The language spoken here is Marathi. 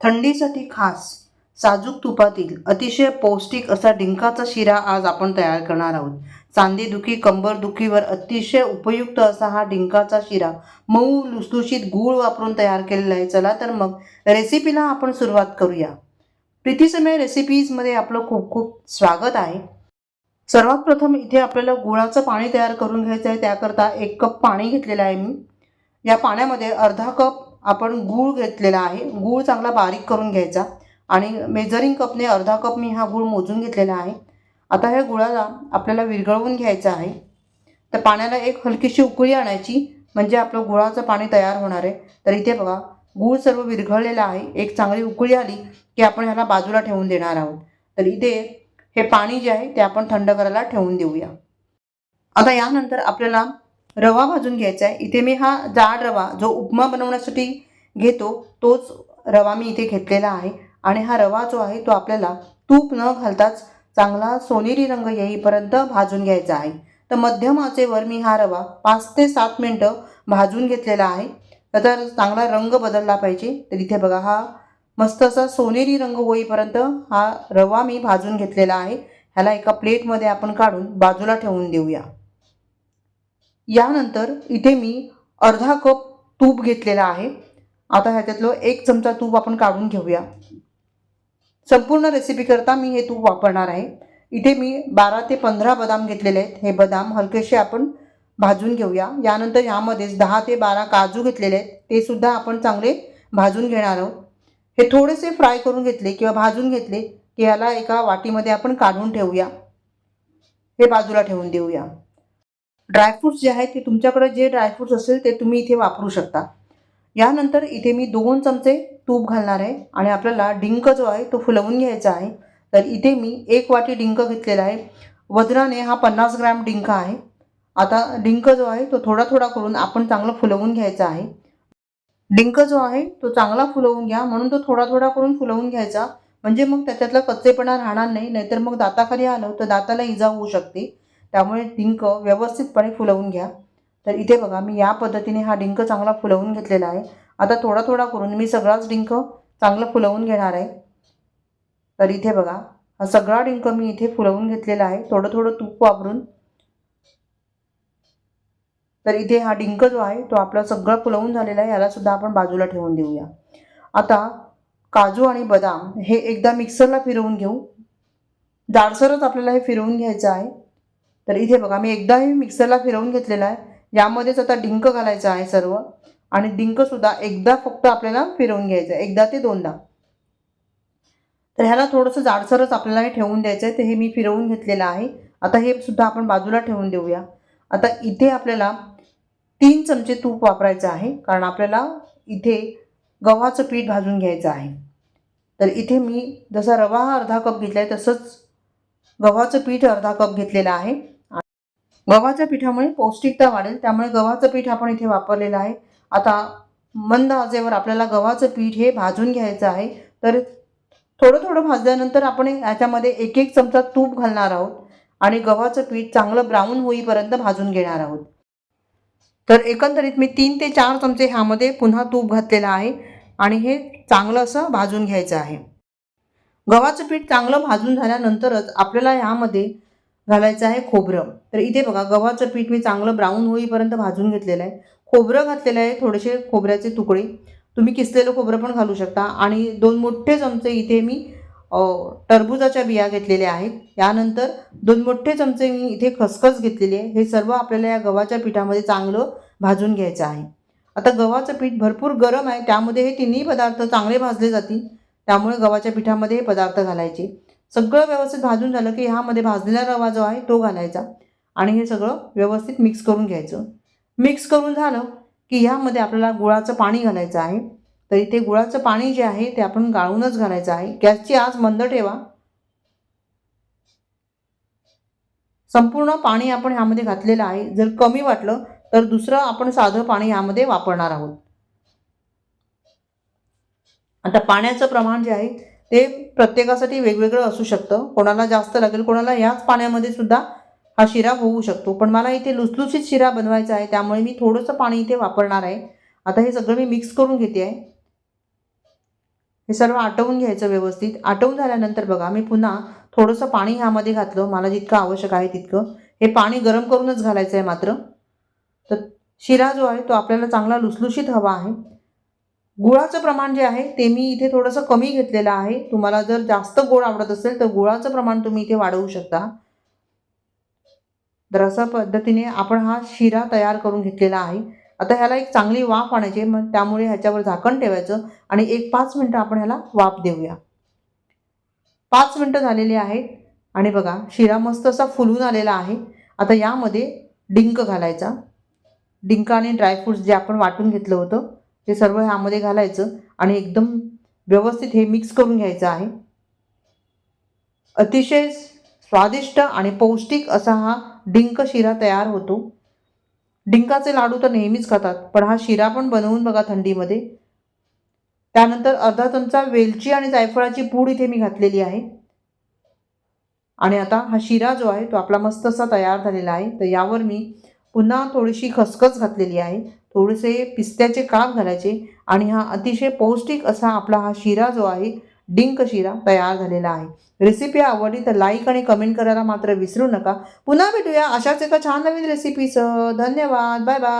थंडीसाठी खास साजूक तुपातील अतिशय पौष्टिक असा डिंकाचा शिरा आज आपण तयार करणार आहोत. चांदीदुखी कंबरदुखीवर अतिशय उपयुक्त असा हा डिंकाचा शिरा मऊ लुसलुशीत गूळ वापरून तयार केलेला आहे. चला तर मग रेसिपीला आपण सुरुवात करूया. प्रीतीसमय रेसिपीजमध्ये आपलं खूप खूप स्वागत आहे. सर्वात प्रथम इथे आपल्याला गुळाचं पाणी तयार करून घ्यायचं आहे. त्याकरता एक कप पाणी घेतलेलं आहे मी. या पाण्यामध्ये अर्धा कप आपण गूळ घेतलेला आहे. गूळ चांगला बारीक करून घ्यायचा. आणि मेजरिंग कपने अर्धा कप मी हा गूळ मोजून घेतलेला आहे. आता ह्या गुळाला आपल्याला विरघळवून घ्यायचा आहे. तर पाण्याला एक हलकीशी उकळी आणायची म्हणजे आपलं गुळाचं पाणी तयार होणार आहे. तर इथे बघा गूळ सर्व विरघळलेला आहे. एक चांगली उकळी आली की आपण ह्याला बाजूला ठेवून देणार आहोत. तर इथे हे पाणी जे आहे ते आपण थंड करायला ठेवून देऊया. आता यानंतर आपल्याला रवा भाजून घ्यायचा आहे. इथे मी हा जाड रवा जो उपमा बनवण्यासाठी घेतो तोच रवा मी इथे घेतलेला आहे. आणि हा रवा जो आहे तो आपल्याला तूप न घालताच चांगला सोनेरी रंग येईपर्यंत भाजून घ्यायचा आहे. तर मध्यम आचेवर मी हा रवा पाच ते सात मिनटं भाजून घेतलेला आहे. तर चांगला रंग बदलला पाहिजे. तर इथे बघा हा मस्त असा सोनेरी रंग होईपर्यंत हा रवा मी भाजून घेतलेला आहे. ह्याला एका प्लेटमध्ये आपण काढून बाजूला ठेवून देऊया. यानंतर इथे मी अर्धा कप तूप घेतलेला आहे. आता ह्याच्यातलं एक चमचा तूप आपण काढून घेऊया. संपूर्ण रेसिपी करता मी हे तूप वापरणार आहे. इथे मी बारा ते पंधरा बदाम घेतलेले आहेत. हे बदाम हलकेसे आपण भाजून घेऊया. यानंतर ह्यामध्येच दहा ते बारा काजू घेतलेले आहेत. ते सुद्धा आपण चांगले भाजून घेणार आहोत. हे थोडेसे फ्राय करून घेतले किंवा भाजून घेतले की ह्याला एका वाटीमध्ये आपण काढून ठेवूया. हे बाजूला ठेवून देऊया. ड्रायफ्रूट्स जे आहेत ते तुमच्याकडे जे ड्रायफ्रूट्स असेल ते तुम्ही इथे वापरू शकता. यानंतर इथे मी दोन चमचे तूप घालणार आहे आणि आपल्याला डिंक जो आहे तो फुलवून घ्यायचा आहे. तर इथे मी एक वाटी डिंक घेतलेला आहे. वजनाने हा पन्नास ग्रॅम डिंक आहे. आता डिंक जो आहे तो थोडा थोडा करून आपण चांगलं फुलवून घ्यायचा आहे. डिंक जो आहे तो चांगला फुलवून घ्या. म्हणून तो थोडा थोडा करून फुलवून घ्यायचा. म्हणजे मग त्याच्यातला कच्चेपणा राहणार नाही. नाहीतर मग दाताखाली आलं तर दाताला इजा होऊ शकते. त्यामुळे डिंक व्यवस्थितपणे फुलवून घ्या. तर इथे बघा मी या पद्धतीने हा डिंक चांगला फुलवून घेतलेला आहे. आता थोडा थोडा करून मी सगळाच डिंक चांगला फुलवून घेणार आहे. तर इथे बघा हा सगळा डिंक मी इथे फुलवून घेतलेला आहे. थोडं थोडं तूप वापरून. तर इथे हा डिंक जो आहे तो आपला सगळं फुलवून झालेला आहे. यालासुद्धा आपण बाजूला ठेवून देऊया. आता काजू आणि बदाम हे एकदा मिक्सरला फिरवून घेऊ. जाडसरच आपल्याला हे फिरवून घ्यायचं आहे. तर इथे बघा मी एकदा हे मिक्सरला फिरवून घेतलेला आहे. यामध्येच आता डिंक घालायचं आहे सर्व. आणि डिंकसुद्धा एकदा फक्त आपल्याला फिरवून घ्यायचं आहे. एकदा ते दोनदा. तर ह्याला थोडंसं जाडसरच आपल्याला हे ठेवून द्यायचं आहे. तर हे मी फिरवून घेतलेलं आहे. आता हे सुद्धा आपण बाजूला ठेवून देऊया. आता इथे आपल्याला तीन चमचे तूप वापरायचं आहे. कारण आपल्याला इथे गव्हाचं पीठ भाजून घ्यायचं आहे. तर इथे मी जसा रवा हा अर्धा कप घेतला आहे तसंच गव्हाचं पीठ अर्धा कप घेतलेलं आहे. गव्हाच्या पिठामुळे पौष्टिकता वाढेल त्यामुळे गव्हाचं पीठ आपण इथे वापरलेलं आहे. आता मंद आजेवर आपल्याला गव्हाचं पीठ हे भाजून घ्यायचं आहे. तर थोडं थोडं भाजल्यानंतर आपण याच्यामध्ये एक एक चमचा तूप घालणार आहोत आणि गव्हाचं पीठ चांगलं ब्राऊन होईपर्यंत भाजून घेणार आहोत. तर एकंदरीत मी तीन ते चार चमचे ह्यामध्ये पुन्हा तूप घातलेलं आहे आणि हे चांगलं असं भाजून घ्यायचं आहे. गव्हाचं पीठ चांगलं भाजून झाल्यानंतरच आपल्याला ह्यामध्ये घालायचं आहे खोबरं. तर इथे बघा गव्हाचं पीठ मी चांगलं ब्राऊन होईपर्यंत भाजून घेतलेलं आहे. खोबरं घातलेलं आहे थोडेसे खोबऱ्याचे तुकडे. तुम्ही किसलेलं खोबरं पण घालू शकता. आणि दोन मोठे चमचे इथे मी टरबुजाच्या बिया घेतलेल्या आहेत. यानंतर दोन मोठे चमचे मी इथे खसखस घेतलेली आहे. हे सर्व आपल्याला या गव्हाच्या पिठामध्ये चांगलं भाजून घ्यायचं आहे. आता गव्हाचं पीठ भरपूर गरम आहे. त्यामध्ये हे तिन्ही पदार्थ चांगले भाजले जातील. त्यामुळे गव्हाच्या पिठामध्ये हे पदार्थ घालायचे. सगळं व्यवस्थित भाजून झालं की ह्यामध्ये भाजलेला रवा जो आहे तो घालायचा आणि हे सगळं व्यवस्थित मिक्स करून घ्यायचं. मिक्स करून झालं की ह्यामध्ये आपल्याला गुळाचं पाणी घालायचं आहे. तर इथे गुळाचं पाणी जे आहे ते आपण गाळूनच घालायचं आहे. गॅसची आज मंद ठेवा. संपूर्ण पाणी आपण ह्यामध्ये घातलेलं आहे. जर कमी वाटलं तर दुसरं आपण साधं पाणी ह्यामध्ये वापरणार आहोत. आता पाण्याचं प्रमाण जे आहे ते प्रत्येकासाठी वेगवेगळं असू शकतं. कोणाला जास्त लागेल कोणाला याच पाण्यामध्ये सुद्धा हा शिरा होऊ शकतो. पण मला इथे लुसलुसीत शिरा बनवायचा आहे त्यामुळे मी थोडंसं पाणी इथे वापरणार आहे. आता हे सगळं मी मिक्स करून घेते आहे. हे सर्व आटवून घ्यायचं व्यवस्थित. आटवून झाल्यानंतर बघा मी पुन्हा थोडंसं पाणी ह्यामध्ये घातलं. मला जितकं आवश्यक आहे तितकं. हे पाणी गरम करूनच घालायचं आहे मात्र. तर शिरा जो आहे तो आपल्याला चांगला लुसलुशीत हवा आहे. गुळाचं प्रमाण जे आहे ते मी इथे थोडंसं कमी घेतलेलं आहे. तुम्हाला जर जास्त गोड आवडत असेल तर गुळाचं प्रमाण तुम्ही इथे वाढवू शकता. तर अशा पद्धतीने आपण हा शिरा तयार करून घेतलेला आहे. आता ह्याला एक चांगली वाफ आणायची मग त्यामुळे ह्याच्यावर झाकण ठेवायचं आणि एक पाच मिनटं आपण ह्याला वाफ देऊया. पाच मिनटं झालेली आहेत आणि बघा शिरा मस्त असा फुलून आलेला आहे. आता यामध्ये डिंक घालायचा. डिंक आणि ड्रायफ्रूट्स जे आपण वाटून घेतलं होतं ते सर्व ह्यामध्ये घालायचं आणि एकदम व्यवस्थित हे मिक्स करून घ्यायचं आहे. अतिशय स्वादिष्ट आणि पौष्टिक असा हा डिंक शिरा तयार होतो. डिंकाचे लाडू तर नेहमीच खातात पण हा शिरा पण बनवून बघा थंडीमध्ये. त्यानंतर अर्धा चमचा वेलची आणि जायफळाची पूड इथे मी घातलेली आहे. आणि आता हा शिरा जो आहे तो आपला मस्त असा तयार झालेला आहे. तर यावर मी पुन्हा थोडीशी खसखस घातलेली आहे. थोडेसे पिस्त्याचे काप घालायचे आणि हा अतिशय पौष्टिक असा आपला हा शिरा जो आहे डिंक शिरा तयार झालेला आहे. रेसिपी आवडली तर लाईक आणि कमेंट करायला मात्र विसरू नका. पुन्हा भेटूया अशाच एका छान नवीन रेसिपीसह धन्यवाद. Bye bye